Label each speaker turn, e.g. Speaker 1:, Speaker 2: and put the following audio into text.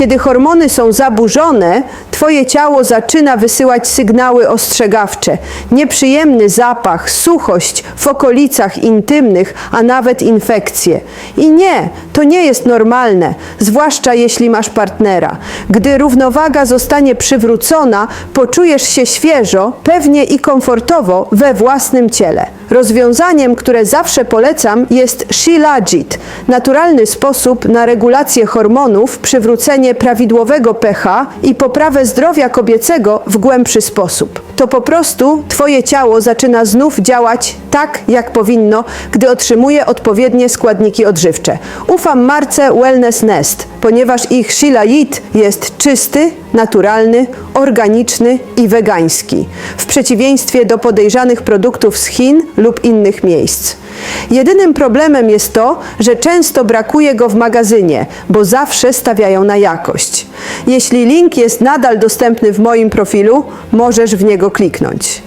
Speaker 1: Kiedy hormony są zaburzone, Twoje ciało zaczyna wysyłać sygnały ostrzegawcze. Nieprzyjemny zapach, suchość w okolicach intymnych, a nawet infekcje. I nie, to nie jest normalne, zwłaszcza jeśli masz partnera. Gdy równowaga zostanie przywrócona, poczujesz się świeżo, pewnie i komfortowo we własnym ciele. Rozwiązaniem, które zawsze polecam, jest Shilajit, naturalny sposób na regulację hormonów, przywrócenie prawidłowego pH i poprawę zdrowia kobiecego w głębszy sposób. To po prostu Twoje ciało zaczyna znów działać tak, jak powinno, gdy otrzymuje odpowiednie składniki odżywcze. Ufam marce Wellness Nest, ponieważ ich Shilajit jest czysty, naturalny, organiczny i wegański, w przeciwieństwie do podejrzanych produktów z Chin lub innych miejsc. Jedynym problemem jest to, że często brakuje go w magazynie, bo zawsze stawiają na jakość. Jeśli link jest nadal dostępny w moim profilu, możesz w niego kliknąć.